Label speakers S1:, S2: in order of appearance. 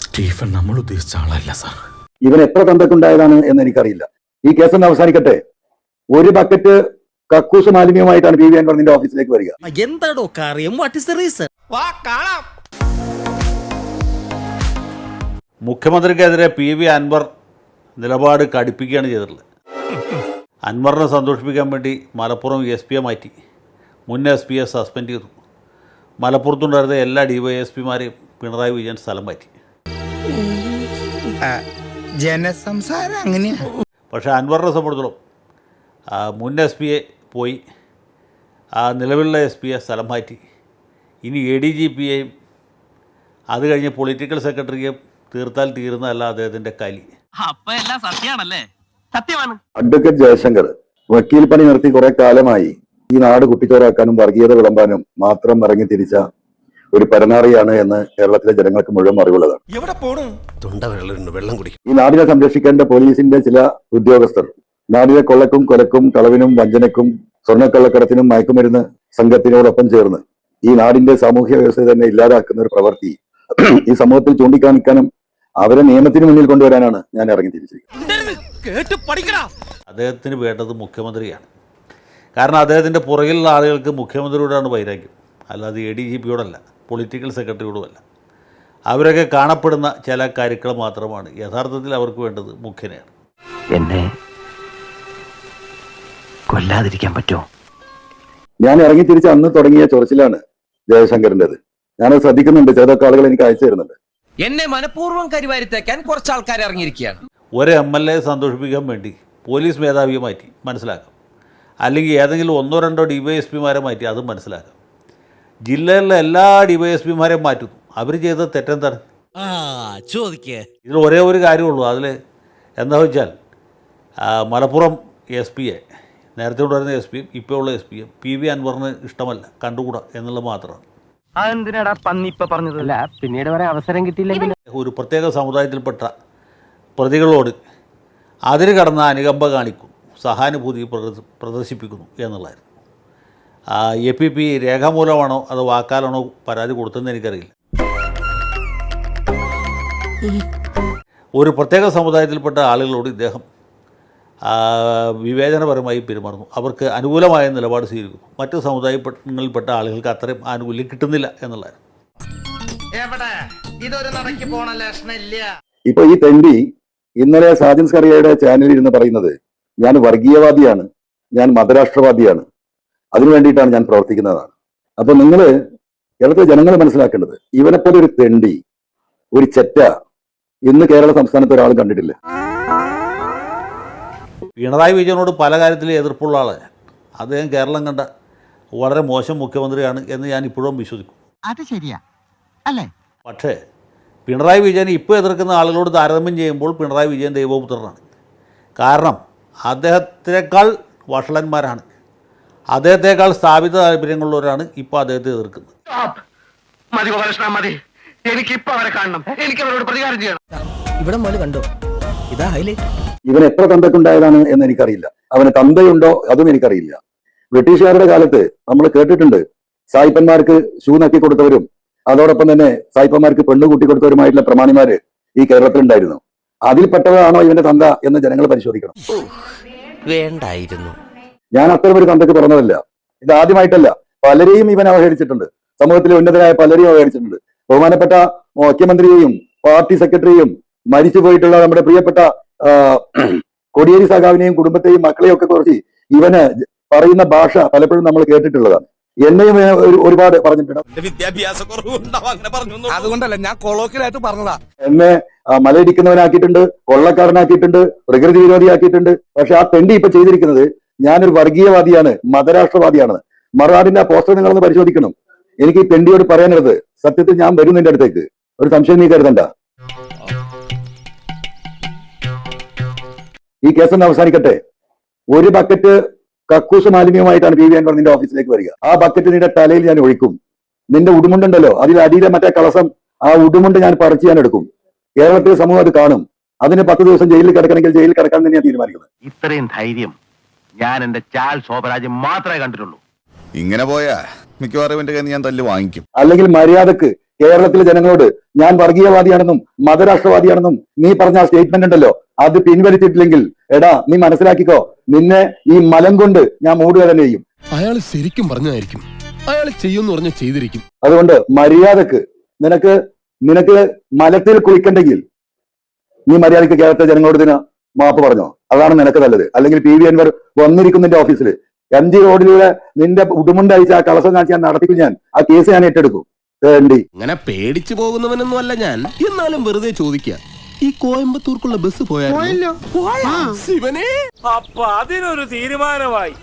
S1: Stephen നമ്മൾ ഉദ്ദേശിച്ച ആളല്ല സാർ.
S2: ഇവൻ എത്ര തന്തക്കുണ്ടായതാണ് എന്ന് എനിക്കറിയില്ല. ഈ കേസ് ഒന്ന് അവസാനിക്കട്ടെ. ഒരു ബക്കറ്റ് കക്കൂസ് മാലിന്യവുമായിട്ടാണ് പി വി അൻവർ നിന്റെ ഓഫീസിലേക്ക് വരിക.
S3: എന്താടോ കാര്യം വാട്ട് ഇസ് ദ റീസൺ വാ
S4: മുഖ്യമന്ത്രിക്കെതിരെ പി വി അൻവർ നിലപാട് കടുപ്പിക്കുകയാണ് ചെയ്തിട്ടുള്ളത്. അൻവറിനെ സന്തോഷിപ്പിക്കാൻ വേണ്ടി മലപ്പുറം എസ് പിയെ മാറ്റി. മുൻ എസ് പിയെ സസ്പെൻഡ് ചെയ്തു. മലപ്പുറത്തുണ്ടായിരുന്ന എല്ലാ ഡി വൈ എസ് പിമാരെയും പിണറായി വിജയൻ സ്ഥലം മാറ്റി
S5: ജനസംസാരം അങ്ങനെയാ.
S4: പക്ഷേ അൻവറിനെ സംബന്ധിച്ചിടത്തോളം മുൻ എസ് പിയെ പോയി ആ നിലവിലുള്ള എസ് പിയെ സ്ഥലം മാറ്റി. ഇനി എ ഡി ജി പിയെയും അത് കഴിഞ്ഞ് പൊളിറ്റിക്കൽ സെക്രട്ടറിയും തീർത്താൽ തീരുന്നതല്ല അദ്ദേഹത്തിന്റെ കലി.
S6: അപ്പൊ എല്ലാം സത്യമാണല്ലേ? സത്യമാണ്.
S2: അഡ്വക്കേറ്റ് ജയശങ്കർ വക്കീൽ പണി നിർത്തി കുറെ കാലമായി ഈ നാട് കുട്ടിച്ചോറാക്കാനും വർഗീയത വിളമ്പാനും മാത്രം ഇറങ്ങി തിരിച്ച ഒരു പരനാറിയാണ് എന്ന് കേരളത്തിലെ ജനങ്ങൾക്ക് മുഴുവൻ അറിവുള്ളതാണ്.
S3: എവിടെ പോണു?
S1: തൊണ്ട വെള്ളം കുടിക്കും.
S2: ഈ നാടിനെ സംരക്ഷിക്കേണ്ട പോലീസിന്റെ ചില ഉദ്യോഗസ്ഥർ നാടിനെ കൊള്ളക്കും കൊലക്കും കളവിനും വഞ്ചനക്കും സ്വർണക്കള്ളക്കടത്തിനും മയക്കുമരുന്ന് സംഘത്തിനോടൊപ്പം ചേർന്ന് ഈ നാടിന്റെ സാമൂഹ്യ വ്യവസ്ഥ തന്നെ ഇല്ലാതാക്കുന്ന ഒരു പ്രവൃത്തി ഈ സമൂഹത്തിൽ ചൂണ്ടിക്കാണിക്കാനും അവരെ നിയമത്തിന് മുന്നിൽ കൊണ്ടുവരാനാണ് ഞാൻ ഇറങ്ങി തിരിച്ചിരിക്കുന്നത്.
S3: കേട്ട് പഠിക്കടാ.
S4: അദ്ദേഹത്തിന് വേണ്ടത് മുഖ്യമന്ത്രിയാണ്. കാരണം അദ്ദേഹത്തിന്റെ പുറകിലുള്ള ആളുകൾക്ക് മുഖ്യമന്ത്രിയോടാണ് വൈരാഗ്യം. അല്ലാതെ എ ഡി ജി പിയോടല്ല പൊളിറ്റിക്കൽ സെക്രട്ടറിയോടുമല്ല അവരൊക്കെ കാണപ്പെടുന്ന ചില കാര്യങ്ങൾ മാത്രമാണ്. യഥാർത്ഥത്തിൽ അവർക്ക് വേണ്ടത് മുഖ്യനെയാണ്.
S6: എന്നെ കൊല്ലാതിരിക്കാൻ പറ്റുമോ?
S2: ഞാൻ ഇറങ്ങി തിരിച്ച് അന്ന് തുടങ്ങിയ ചൊറച്ചിലാണ് ജയശങ്കറിന്റേത് ഞാനത് ശ്രദ്ധിക്കുന്നുണ്ട്. ചിലതൊക്കെ ആളുകൾ എനിക്ക് അയച്ചു തരുന്നുണ്ട്.
S7: എന്നെ മനഃപൂർവം കരിവാരിത്തേക്കാൻ കുറച്ച് ആൾക്കാർ ഇറങ്ങിയിരിക്കുകയാണ്.
S4: ഒരു എം എൽ എ സന്തോഷിപ്പിക്കാൻ വേണ്ടി പോലീസ് മേധാവിയെ മാറ്റി. മനസ്സിലാക്കാം. അല്ലെങ്കിൽ ഏതെങ്കിലും ഒന്നോ രണ്ടോ ഡി വൈ എസ് പിമാരെ മാറ്റി. അതും മനസ്സിലാക്കാം. ജില്ലയിലെ എല്ലാ ഡി വൈ എസ് പിമാരെയും മാറ്റുന്നു അവർ ചെയ്തത് തെറ്റെന്താണ്
S3: ചോദിക്കേ.
S4: ഇതിൽ ഒരേ ഒരു കാര്യമുള്ളൂ. അതിൽ എന്താ വെച്ചാൽ മലപ്പുറം എസ് പിയെ നേരത്തെ ഉണ്ടായിരുന്ന എസ് പിയും ഇപ്പോൾ ഉള്ള എസ് പിയും പി വി അൻവറിന് ഇഷ്ടമല്ല. കണ്ടുകൂടാ എന്നുള്ളത് മാത്രമാണ്
S6: അതെന്തിനാടാ പന്നി ഇപ്പൊ പറഞ്ഞത്? അല്ല പിന്നീട് വരെ അവസരം കിട്ടിയില്ലെങ്കിൽ
S4: ഒരു പ്രത്യേക സമുദായത്തിൽപ്പെട്ട പ്രതികളോട് അതിന് കടന്ന അനുകമ്പ കാണിക്കും. സഹാനുഭൂതി പ്രദർശ- പ്രദർശിപ്പിക്കുന്നു എന്നുള്ളതായിരുന്നു. എ പി പി രേഖാമൂലമാണോ അതോ വാക്കാലാണോ പരാതി കൊടുത്തതെന്ന് എനിക്കറിയില്ല. ഒരു പ്രത്യേക സമുദായത്തിൽപ്പെട്ട ആളുകളോട് ഇദ്ദേഹം വിവേചനപരമായി പെരുമാറുന്നു. അവർക്ക് അനുകൂലമായ നിലപാട് സ്വീകരിക്കുന്നു. മറ്റു സമുദായങ്ങളിൽപ്പെട്ട ആളുകൾക്ക് അത്രയും ആനുകൂല്യം കിട്ടുന്നില്ല
S7: എന്നുള്ളതാണ്.
S2: ഇപ്പൊ ഈ തെണ്ടി ഇന്നലെ സാജൻ സറിയയുടെ ചാനലിൽ ഇരുന്ന് പറയുന്നത് ഞാൻ വർഗീയവാദിയാണ്. ഞാൻ മതരാഷ്ട്രവാദിയാണ്. അതിനു വേണ്ടിയിട്ടാണ് ഞാൻ പ്രവർത്തിക്കുന്നതാണ്. അപ്പൊ നിങ്ങൾ കേരളത്തിലെ ജനങ്ങൾ മനസ്സിലാക്കേണ്ടത് ഇവനെപ്പോലെ ഒരു തെണ്ടി ഒരു ചെറ്റ ഇന്ന് കേരള സംസ്ഥാനത്ത് ഒരാൾ കണ്ടിട്ടില്ല.
S4: പിണറായി വിജയനോട് പല കാര്യത്തിലും എതിർപ്പുള്ള ആളാണ് അദ്ദേഹം കേരളം കണ്ട വളരെ മോശം മുഖ്യമന്ത്രിയാണ് എന്ന് ഞാൻ ഇപ്പോഴും വിശ്വസിക്കും.
S6: അത് ശരിയാ. അല്ലേ?
S4: പക്ഷേ പിണറായി വിജയനെ ഇപ്പോൾ എതിർക്കുന്ന ആളുകളോട് താരതമ്യം ചെയ്യുമ്പോൾ പിണറായി വിജയൻ ദൈവപുത്രനാണ്. കാരണം അദ്ദേഹത്തിനേക്കാൾ വഷളന്മാരാണ്. അദ്ദേഹത്തെക്കാൾ സ്ഥാപിത താല്പര്യങ്ങളുള്ളവരാണ് ഇപ്പോൾ അദ്ദേഹത്തെ എതിർക്കുന്നത്.
S6: മതി ഗോപാലകൃഷ്ണ മതി. എനിക്ക് ഇപ്പൊ അവരെ കാണണം. എനിക്ക് അവരോട് പ്രതികാരം ചെയ്യണം.
S3: ഇവിടെ കണ്ടോ? ഇതാ ഹൈലൈറ്റ്
S2: ഇവൻ എത്ര തന്തക്കുണ്ടായതാണ് എന്ന് എനിക്കറിയില്ല. അവന് തന്തയുണ്ടോ അതും എനിക്കറിയില്ല. ബ്രിട്ടീഷുകാരുടെ കാലത്ത് നമ്മൾ കേട്ടിട്ടുണ്ട്. സായിപ്പന്മാർക്ക് ഷൂ നക്കി കൊടുത്തവരും അതോടൊപ്പം തന്നെ സായിപ്പന്മാർക്ക് പെണ്ണു കൂട്ടി കൊടുത്തവരുമായിട്ടുള്ള പ്രമാണിമാര് ഈ കേരളത്തിലുണ്ടായിരുന്നു. അതിൽപ്പെട്ടവരാണോ ഇവന്റെ തന്ത എന്ന് ജനങ്ങൾ പരിശോധിക്കണം.
S3: വേണ്ടായിരുന്നു.
S2: ഞാൻ അത്തരം ഒരു തന്തക്ക് തുറന്നതല്ല. ഇത് ആദ്യമായിട്ടല്ല. പലരെയും ഇവൻ അവഹേളിച്ചിട്ടുണ്ട്. സമൂഹത്തിലെ ഉന്നതരായ പലരെയും അവഹേളിച്ചിട്ടുണ്ട്. ബഹുമാനപ്പെട്ട മുഖ്യമന്ത്രിയെയും പാർട്ടി സെക്രട്ടറിയും മരിച്ചു പോയിട്ടുള്ള നമ്മുടെ പ്രിയപ്പെട്ട കൊടിയേരി കോടിയേരി സഖാവിനെയും കുടുംബത്തെയും മക്കളെയും ഒക്കെ കുറിച്ച് ഇവന് പറയുന്ന ഭാഷ പലപ്പോഴും നമ്മൾ കേട്ടിട്ടുള്ളതാണ്. എന്നെയും ഒരുപാട് പറഞ്ഞിട്ടുണ്ട്.
S3: വിദ്യാഭ്യാസ അങ്ങനെ പറഞ്ഞു
S5: അതുകൊണ്ടല്ല ഞാൻ കൊളോക്കിലായിട്ട് പറഞ്ഞതാ.
S2: എന്നെ മലയിടിക്കുന്നവനാക്കിയിട്ടുണ്ട് കൊള്ളക്കാരനാക്കിയിട്ടുണ്ട് പ്രകൃതി വിരോധിയാക്കിയിട്ടുണ്ട്. പക്ഷെ ആ തെണ്ടി ഇപ്പൊ ചെയ്തിരിക്കുന്നത് ഞാനൊരു വർഗീയവാദിയാണ് മതരാഷ്ട്രവാദിയാണ്. മറാഡിന്റെ ആ പോസ്റ്റർ നിങ്ങളൊന്ന് പരിശോധിക്കണം. എനിക്ക് ഈ പെണ്ടിയോട് പറയാനുള്ളത് സത്യത്തിൽ ഞാൻ വരും നിന്റെ അടുത്തേക്ക്. ഒരു സംശയം നീ കരുതണ്ട. ഈ കേസ് അവസാനിക്കട്ടെ. ഒരു ബക്കറ്റ് കക്കൂസ് മാലിന്യമായിട്ടാണ് പി വി അൻവർ നിന്റെ ഓഫീസിലേക്ക് വരിക. ആ ബക്കറ്റ് നിന്റെ തലയിൽ ഞാൻ ഒഴിക്കും. നിന്റെ ഉടുമുണ്ടുണ്ടല്ലോ അതിൽ അടിയിലെ മറ്റേ കളസം ആ ഉടുമുണ്ട് ഞാൻ പറിച്ച് ഞാൻ എടുക്കും. കേരളത്തിലെ സമൂഹം അത് കാണും. അതിന് പത്ത് ദിവസം ജയിലിൽ കിടക്കണമെങ്കിൽ ജയിലിൽ കിടക്കാൻ തന്നെയാണ് തീരുമാനിക്കുന്നത്.
S6: ഇത്രയും ധൈര്യം ഞാൻ എന്റെ ചാൽ ശോഭരാജ് മാത്രമേ കണ്ടിട്ടുള്ളൂ.
S8: ഇങ്ങനെ പോയാ മിക്കവാറും എന്റെ കയ്യിൽ ഞാൻ തല്ല് വാങ്ങിക്കും.
S2: അല്ലെങ്കിൽ മര്യാദയ്ക്ക് കേരളത്തിലെ ജനങ്ങളോട് ഞാൻ വർഗീയവാദിയാണെന്നും മതരാഷ്ട്രവാദിയാണെന്നും നീ പറഞ്ഞ ആ സ്റ്റേറ്റ്മെന്റ് ഉണ്ടല്ലോ. അത് പിൻവലിച്ചിട്ടില്ലെങ്കിൽ എടാ നീ മനസ്സിലാക്കിക്കോ. നിന്നെ ഈ മലം കൊണ്ട് ഞാൻ മൂടുക തന്നെ ചെയ്യും.
S8: അയാൾ ശരിക്കും പറഞ്ഞതായിരിക്കും. അയാൾ ചെയ്യുമെന്ന് പറഞ്ഞ ചെയ്തിരിക്കും.
S2: അതുകൊണ്ട് മര്യാദയ്ക്ക് നിനക്ക് നിനക്ക് മലത്തിൽ കുളിക്കണ്ടെങ്കിൽ നീ മര്യാദയ്ക്ക് കേരളത്തിലെ ജനങ്ങളോട് ഇതിന് മാപ്പ് പറഞ്ഞോ? അതാണ് നിനക്ക് നല്ലത്. അല്ലെങ്കിൽ പി വി അൻവർ വന്നിരിക്കും നിന്റെ ഓഫീസിൽ എം ജി റോഡിലൂടെ നിന്റെ ഉടുമുണ്ട് അയച്ച ആ കളസം കാണിച്ച് ഞാൻ നടത്തിക്കും ഞാൻ ആ കേസ് ഞാൻ ഏറ്റെടുക്കും.
S8: അങ്ങനെ പേടിച്ചു പോകുന്നവനൊന്നും അല്ല ഞാൻ. എന്നാലും വെറുതെ ചോദിക്കുക ഈ കോയമ്പത്തൂർക്കുള്ള ബസ് പോയാലോ? ശിവനെ!
S6: അപ്പൊ അതിനൊരു തീരുമാനമായി.